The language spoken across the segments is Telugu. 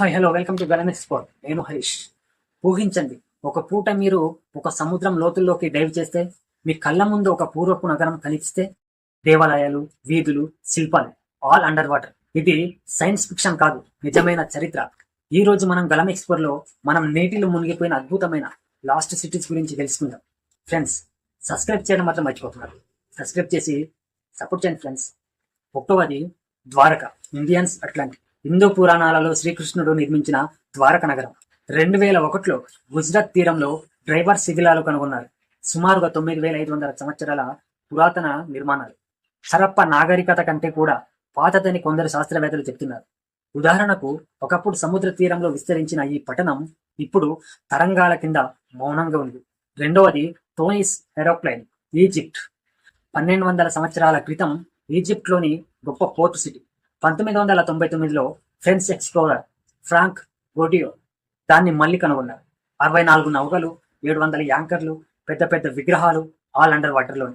హాయ్ హలో వెల్కమ్ టు గలన్ నేను హరీష్. ఊహించండి ఒక పూట మీరు ఒక సముద్రం లోతుల్లోకి డైవ్ చేస్తే మీ కళ్ళ ముందు ఒక పూర్వపు నగరం కనిపిస్తే దేవాలయాలు వీధులు శిల్పాలు ఆల్ అండర్ వాటర్ ఇది సైన్స్ ఫిక్షన్ కాదు నిజమైన చరిత్ర. ఈ రోజు మనం గలం ఎక్స్పోర్ట్లో మనం నీటిలో మునిగిపోయిన అద్భుతమైన లాస్ట్ సిటీస్ గురించి తెలుసుకుందాం. ఫ్రెండ్స్ సబ్స్క్రైబ్ చేయడం మాత్రం మర్చిపోతున్నారు. సబ్స్క్రైబ్ చేసి సపోర్ట్ చేయండి ఫ్రెండ్స్ ఒకటవది ద్వారక ఇండియన్స్ అట్లాంటిక్ హిందూ పురాణాలలో శ్రీకృష్ణుడు నిర్మించిన ద్వారక నగరం. రెండు వేల ఒకటిలో గుజరాత్ తీరంలో డ్రైవర్ శిథిలాలు కనుగొన్నారు. సుమారుగా తొమ్మిది వేల ఐదు వందల సంవత్సరాల పురాతన నిర్మాణాలు. హరప్ప నాగరికత కంటే కూడా పాతదని కొందరు శాస్త్రవేత్తలు చెప్తున్నారు. ఉదాహరణకు ఒకప్పుడు సముద్ర తీరంలో విస్తరించిన ఈ పట్టణం ఇప్పుడు తరంగాల కింద మౌనంగా ఉంది. రెండవది టోనిస్ ఏరోప్లైన్ ఈజిప్ట్. పన్నెండు వందల సంవత్సరాల క్రితం ఈజిప్ట్లోని గొప్ప పోర్ట్ సిటీ. పంతొమ్మిది వందల తొంభై తొమ్మిదిలో ఫ్రెంచ్ ఎక్స్ప్లోరర్ ఫ్రాంక్ గోడియో దాన్ని మళ్ళీ కనుగొన్నారు. అరవై నాలుగు నౌకలు ఏడు వందల యాంకర్లు పెద్ద పెద్ద విగ్రహాలు ఆల్ అండర్ వాటర్లోని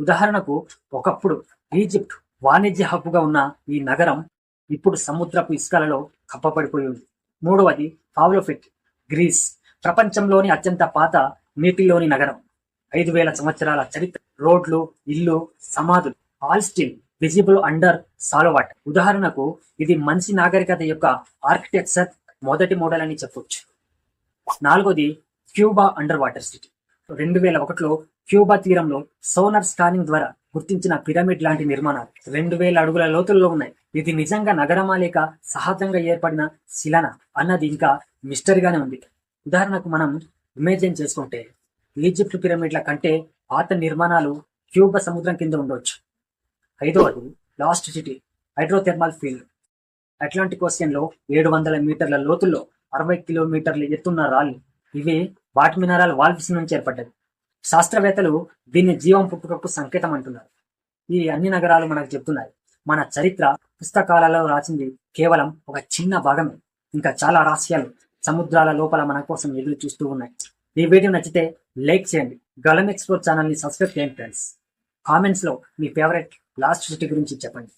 ఉదాహరణకు ఒకప్పుడు ఈజిప్ట్ వాణిజ్య హబ్బుగా ఉన్న ఈ నగరం ఇప్పుడు సముద్రపు ఇసుకలలో కప్పబడిపోయి ఉంది. మూడవది పావ్లోఫిట్ గ్రీస్. ప్రపంచంలోని అత్యంత పాత నీటిలోని నగరం. ఐదు వేల సంవత్సరాల చరిత్ర రోడ్లు ఇల్లు సమాధులు ఆల్ విజిబుల్ అండర్ సాలోవాట్ ఉదాహరణకు ఇది మనిషి నాగరికత యొక్క ఆర్కిటెక్చర్ మొదటి మోడల్ అని చెప్పొచ్చు. నాలుగోది క్యూబా అండర్ వాటర్ సిటీ రెండు వేల ఒకటిలో క్యూబా తీరంలో సోనర్ స్కానింగ్ ద్వారా గుర్తించిన పిరమిడ్ లాంటి నిర్మాణాలు. రెండు వేల అడుగుల లోతుల్లో ఉన్నాయి. ఇది నిజంగా నగరమా లేక సహజంగా ఏర్పడిన శిలన అన్నది ఇంకా మిస్టరీగానే ఉంది. ఉదాహరణకు మనం ఇమేజిన్ చేసుకుంటే ఈజిప్ట్ పిరమిడ్ల కంటే పాత నిర్మాణాలు క్యూబా సముద్రం కింద ఉండవచ్చు ఐదవది lost city hydrothermal field. Atlantic ఓషియన్లో ఏడు వందల మీటర్ల లోతుల్లో అరవై కిలోమీటర్ల ఎత్తున్న రాళ్ళు. ఇవి వాటి మినరల్ వాల్వ్స్ నుంచి ఏర్పడ్డది శాస్త్రవేత్తలు దీన్ని జీవం పుట్టుకకు సంకేతం అంటున్నారు. ఈ అన్ని నగరాలు మనకు చెప్తున్నాయి మన చరిత్ర పుస్తకాలలో రాసింది కేవలం ఒక చిన్న భాగమే. ఇంకా చాలా రహస్యాలు సముద్రాల లోపల మన కోసం ఎదురు చూస్తూ ఉన్నాయి. ఈ వీడియో నచ్చితే లైక్ చేయండి. గలం ఎక్స్పోర్ట్ ఛానల్ని సబ్స్క్రైబ్ చేయండి ఫ్రెండ్స్. కామెంట్స్లో మీ ఫేవరెట్ లాస్ట్ సిటీ గురించి చెప్పండి.